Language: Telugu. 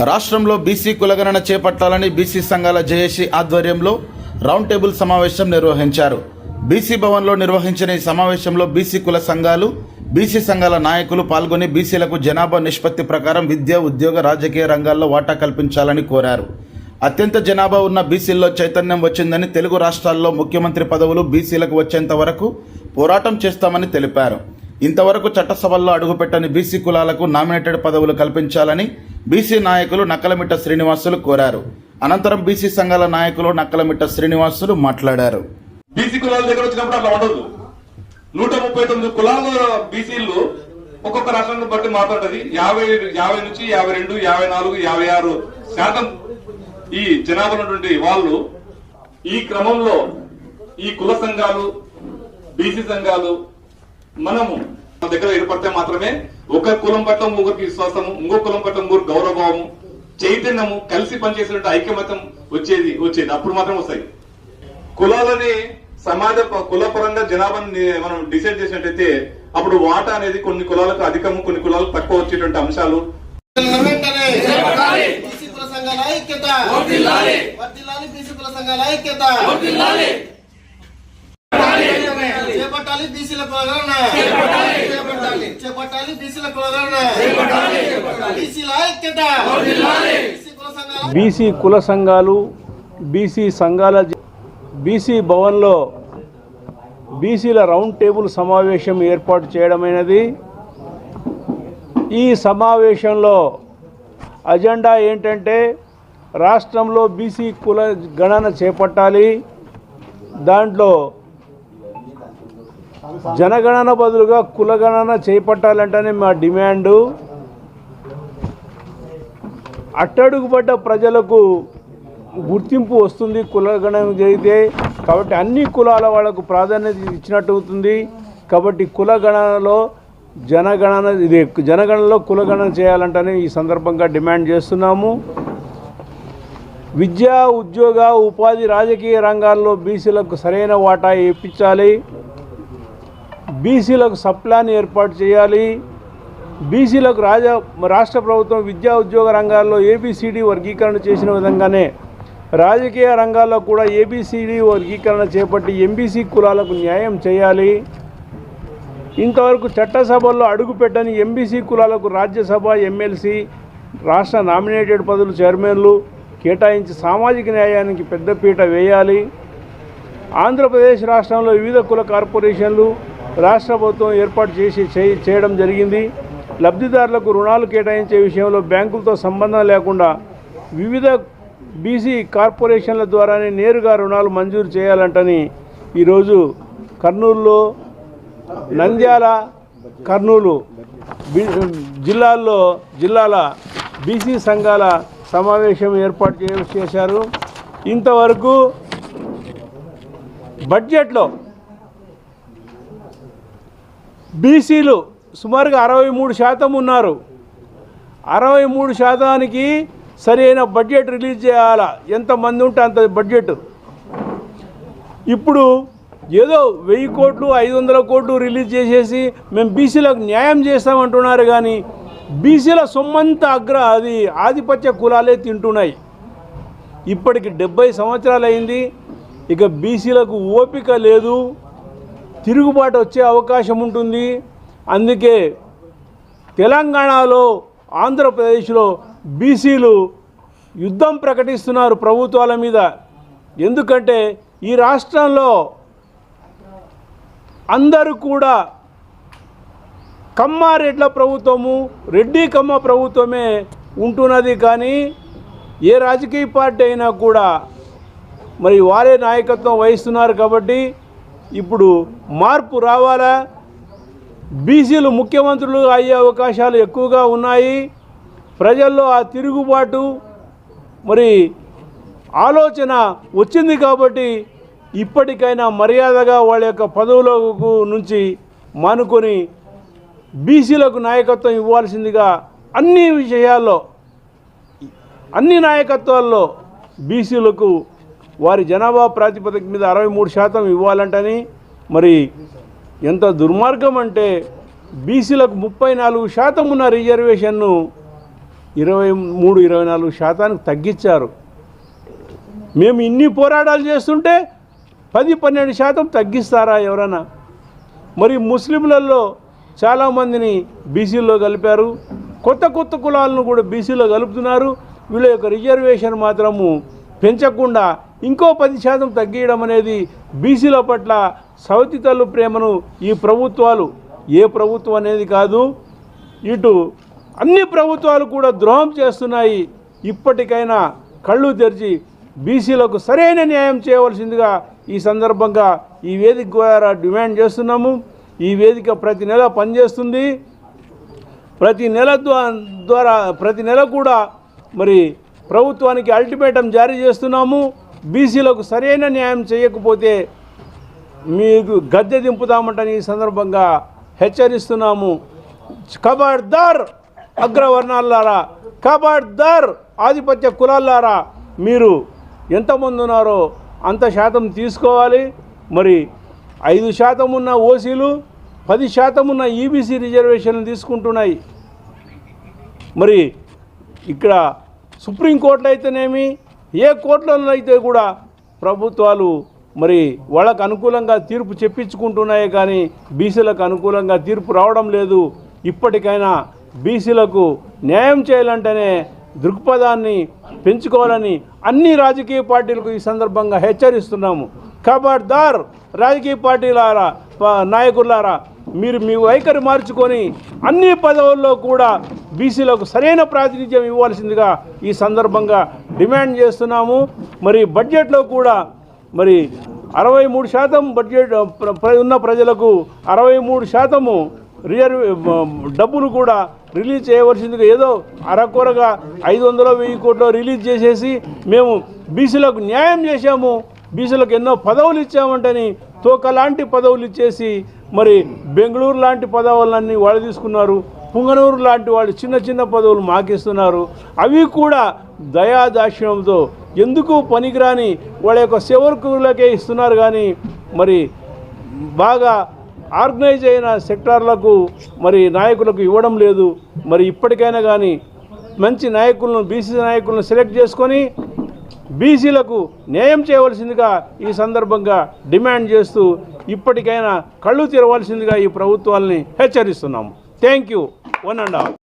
రాష్ట్రంలో బీసీ కులగణన చేపట్టాలని బీసీ సంఘాల జేఏసీ ఆధ్వర్యంలో రౌండ్ టేబుల్ సమావేశం నిర్వహించారు. బీసీ భవన్లో నిర్వహించిన ఈ సమావేశంలో బీసీ కుల సంఘాలు బీసీ సంఘాల నాయకులు పాల్గొని బీసీలకు జనాభా నిష్పత్తి ప్రకారం విద్య ఉద్యోగ రాజకీయ రంగాల్లో వాటా కల్పించాలని కోరారు. అత్యంత జనాభా ఉన్న బీసీల్లో చైతన్యం వచ్చిందని తెలుగు రాష్ట్రాల్లో ముఖ్యమంత్రి పదవులు బీసీలకు వచ్చేంత వరకు పోరాటం చేస్తామని తెలిపారు. ఇంతవరకు చట్టసభల్లో అడుగుపెట్టని బీసీ కులాలకు నామినేటెడ్ పదవులు కల్పించాలని బీసీ నాయకులు నక్కలమిట్ట శ్రీనివాసులు కోరారు. అనంతరం బీసీ సంఘాల నాయకులు నక్కలమిట్ట శ్రీనివాసులు మాట్లాడారు. బీసీ కులాల దగ్గర వచ్చినప్పుడు అట్లా ఉండదు. నూట ముప్పై తొమ్మిది కులాల బీసీలు ఒక్కొక్క రాష్ట్రాన్ని బట్టి మాట్లాడేది యాభై యాభై నుంచి యాభై రెండు యాభై నాలుగు యాభై ఆరు శాతం ఈ జనాభా ఉన్నటువంటి వాళ్ళు ఈ క్రమంలో ఈ కుల సంఘాలు బీసీ సంఘాలు మనము మన దగ్గర ఏర్పడితే మాత్రమే ఒక కులం పట్ల ముగ్గురికి విశ్వాసము ఇంకో కులం పట్ల ముగ్గురు గౌరవము చైతన్యము కలిసి పనిచేసినట్టు ఐక్యమత్యం వచ్చేది వచ్చేది. అప్పుడు మాత్రం వస్తాయి. కులాలని సమాజ కులపరంగా జనాభాని మనం డిసైడ్ చేసినట్టయితే అప్పుడు వాటా అనేది కొన్ని కులాలకు అధికము కొన్ని కులాలకు తక్కువ వచ్చేటువంటి అంశాలు. చేపట్టాలి బీసీల కులగణన చేపట్టాలి బీసీల కులగణన బీసీ కుల సంఘాల. బీసీ సంఘాలు బీసీ భవన్లో బీసీల రౌండ్ టేబుల్ సమావేశం ఏర్పాటు చేయడమైనది. ఈ సమావేశంలో అజెండా ఏంటంటే రాష్ట్రంలో బీసీ కుల గణన చేపట్టాలి. దాంట్లో జనగణన బదులుగా కులగణన చేపట్టాలంటేనే మా డిమాండు. అట్టడుగుపడ్డ ప్రజలకు గుర్తింపు వస్తుంది కులగణన జరిగితే. కాబట్టి అన్ని కులాల వాళ్ళకు ప్రాధాన్యత ఇచ్చినట్టు అవుతుంది. కాబట్టి కులగణనలో జనగణన ఇది జనగణనలో కులగణన చేయాలంటేనే ఈ సందర్భంగా డిమాండ్ చేస్తున్నాము. విద్యా ఉద్యోగ ఉపాధి రాజకీయ రంగాల్లో బీసీలకు సరైన వాటా ఇప్పించాలి. బీసీలకు సప్లాన్ ఏర్పాటు చేయాలి. బీసీలకు రాజ రాష్ట్ర ప్రభుత్వం విద్యా ఉద్యోగ రంగాల్లో ఏబిసిడి వర్గీకరణ చేసిన విధంగానే రాజకీయ రంగాల్లో కూడా ఏబిసిడి వర్గీకరణ చేపట్టి ఎంబీసీ కులాలకు న్యాయం చేయాలి. ఇంతవరకు చట్టసభల్లో అడుగుపెట్టని ఎంబీసీ కులాలకు రాజ్యసభ ఎమ్మెల్సీ రాష్ట్ర నామినేటెడ్ పదవులు చైర్మన్లు కేటాయించి సామాజిక న్యాయానికి పెద్దపీట వేయాలి. ఆంధ్రప్రదేశ్ రాష్ట్రంలో వివిధ కుల కార్పొరేషన్లు రాష్ట్ర ప్రభుత్వం ఏర్పాటు చేసి చేయ- చేయడం జరిగింది. లబ్ధిదారులకు రుణాలు కేటాయించే విషయంలో బ్యాంకులతో సంబంధం లేకుండా వివిధ బీసీ కార్పొరేషన్ల ద్వారానే నేరుగా రుణాలు మంజూరు చేయాలంటని ఈరోజు కర్నూలులో నంద్యాల కర్నూలు బి- జిల్లాల్లో జిల్లాల బీసీ సంఘాల సమావేశం ఏర్పాటు చేశారు. ఇంతవరకు బడ్జెట్లో బీసీలు సుమారుగా అరవై మూడు శాతం ఉన్నారు. అరవై మూడు శాతానికి సరైన బడ్జెట్ రిలీజ్ చేయాలా? ఎంతమంది ఉంటే అంత బడ్జెట్. ఇప్పుడు ఏదో వెయ్యి కోట్లు ఐదు వందల కోట్లు రిలీజ్ చేసేసి మేము బీసీలకు న్యాయం చేస్తామంటున్నారు కానీ బీసీల సొమ్మంత అగ్ర అది ఆధిపత్య కులాలే తింటున్నాయి. ఇప్పటికి డెబ్బై సంవత్సరాలు అయింది ఇక బీసీలకు ఓపిక లేదు. తిరుగుబాటు వచ్చే అవకాశం ఉంటుంది. అందుకే తెలంగాణలో ఆంధ్రప్రదేశ్లో బీసీలు యుద్ధం ప్రకటిస్తున్నారు ప్రభుత్వాల మీద. ఎందుకంటే ఈ రాష్ట్రంలో అందరూ కూడా కమ్మారెడ్ల ప్రభుత్వము రెడ్డి కమ్మ ప్రభుత్వమే ఉంటున్నది. కానీ ఏ రాజకీయ పార్టీ అయినా కూడా మరి వారే నాయకత్వం వహిస్తున్నారు కాబట్టి ఇప్పుడు మార్పు రావాలా? బీసీలు ముఖ్యమంత్రులు అయ్యే అవకాశాలు ఎక్కువగా ఉన్నాయి. ప్రజల్లో ఆ తిరుగుబాటు మరి ఆలోచన వచ్చింది కాబట్టి ఇప్పటికైనా మర్యాదగా వాళ్ళ యొక్క పదవులకు నుంచి మానుకొని బీసీలకు నాయకత్వం ఇవ్వాల్సిందిగా అన్ని విషయాల్లో అన్ని నాయకత్వాల్లో బీసీలకు వారి జనాభా ప్రాతిపదిక మీద అరవై మూడు శాతం ఇవ్వాలంటని మరి ఎంత దుర్మార్గం అంటే బీసీలకు ముప్పై నాలుగు శాతం ఉన్న రిజర్వేషన్ను ఇరవై మూడు ఇరవై నాలుగు శాతానికి తగ్గించారు. మేము ఇన్ని పోరాటాలు చేస్తుంటే పది పన్నెండు శాతం తగ్గిస్తారా ఎవరైనా మరి ముస్లింలలో చాలామందిని బీసీలో కలిపారు. కొత్త కొత్త కులాలను కూడా బీసీలో కలుపుతున్నారు. వీళ్ళ యొక్క రిజర్వేషన్ మాత్రము పెంచకుండా ఇంకో పది శాతం తగ్గియడం అనేది బీసీల పట్ల సవతితల్లు ప్రేమను ఈ ప్రభుత్వాలు ఏ ప్రభుత్వం అనేది కాదు ఇటు అన్ని ప్రభుత్వాలు కూడా ద్రోహం చేస్తున్నాయి. ఇప్పటికైనా కళ్ళు తెరిచి బీసీలకు సరైన న్యాయం చేయవలసిందిగా ఈ సందర్భంగా ఈ వేదిక ద్వారా డిమాండ్ చేస్తున్నాము. ఈ వేదిక ప్రతి నెల పనిచేస్తుంది. ప్రతి నెల ద్వారా ప్రతి నెల కూడా మరి ప్రభుత్వానికి అల్టిమేటం జారీ చేస్తున్నాము. బీసీలకు సరైన న్యాయం చేయకపోతే మీకు గద్దె దింపుతామంటని ఈ సందర్భంగా హెచ్చరిస్తున్నాము. కబాడ్దార్ అగ్రవర్ణాలారా కబాడ్దార్ ఆధిపత్య కులాలారా మీరు ఎంతమంది ఉన్నారో అంత శాతం తీసుకోవాలి. మరి ఐదు శాతం ఉన్న ఓసీలు పది శాతం ఉన్న ఈబీసీ రిజర్వేషన్లు తీసుకుంటున్నాయి. మరి ఇక్కడ సుప్రీంకోర్టులో అయితేనేమి ఏ కోర్టులలో అయితే కూడా ప్రభుత్వాలు మరి వాళ్ళకు అనుకూలంగా తీర్పు చెప్పించుకుంటున్నాయి కానీ బీసీలకు అనుకూలంగా తీర్పు రావడం లేదు. ఇప్పటికైనా బీసీలకు న్యాయం చేయాలంటేనే దృక్పథాన్ని పెంచుకోవాలని అన్ని రాజకీయ పార్టీలకు ఈ సందర్భంగా హెచ్చరిస్తున్నాము. ఖబర్దార్ రాజకీయ పార్టీలారా నాయకులారా మీరు మీ వైఖరి మార్చుకొని అన్ని పదవుల్లో కూడా బీసీలకు సరైన ప్రాతినిధ్యం ఇవ్వాల్సిందిగా ఈ సందర్భంగా డిమాండ్ చేస్తున్నాము. మరి బడ్జెట్లో కూడా మరి అరవై మూడు శాతం బడ్జెట్ ప్ర- ప్ర- ఉన్న ప్రజలకు అరవై మూడు శాతము రిజర్వ్ డబ్బులు కూడా రిలీజ్ చేయవలసిందిగా ఏదో అరకొరగా ఐదు వందల వెయ్యి కోట్లు రిలీజ్ చేసేసి మేము బీసీలకు న్యాయం చేశాము. బీసీలకు ఎన్నో పదవులు ఇచ్చామంటని తోక లాంటి పదవులు ఇచ్చేసి మరి బెంగళూరు లాంటి పదవులన్నీ వాళ్ళు తీసుకున్నారు. పుంగనూరు లాంటి వాళ్ళు చిన్న చిన్న పదవులు మాకిస్తున్నారు. అవి కూడా దయాదాక్షిణ్యంతో ఎందుకు పనికిరాని వాళ్ళ యొక్క సేవకులకే ఇస్తున్నారు కానీ మరి బాగా ఆర్గనైజ్ అయిన సెక్టార్లకు మరి నాయకులకు ఇవ్వడం లేదు. మరి ఇప్పటికైనా కానీ మంచి నాయకులను బీసీ నాయకులను సెలెక్ట్ చేసుకొని బీసీలకు న్యాయం చేయవలసిందిగా ఈ సందర్భంగా డిమాండ్ చేస్తూ ఇప్పటికైనా కళ్ళు తెరవలసిందిగా ఈ ప్రభుత్వాల్ని హెచ్చరిస్తున్నాము. Thank you. one and a half.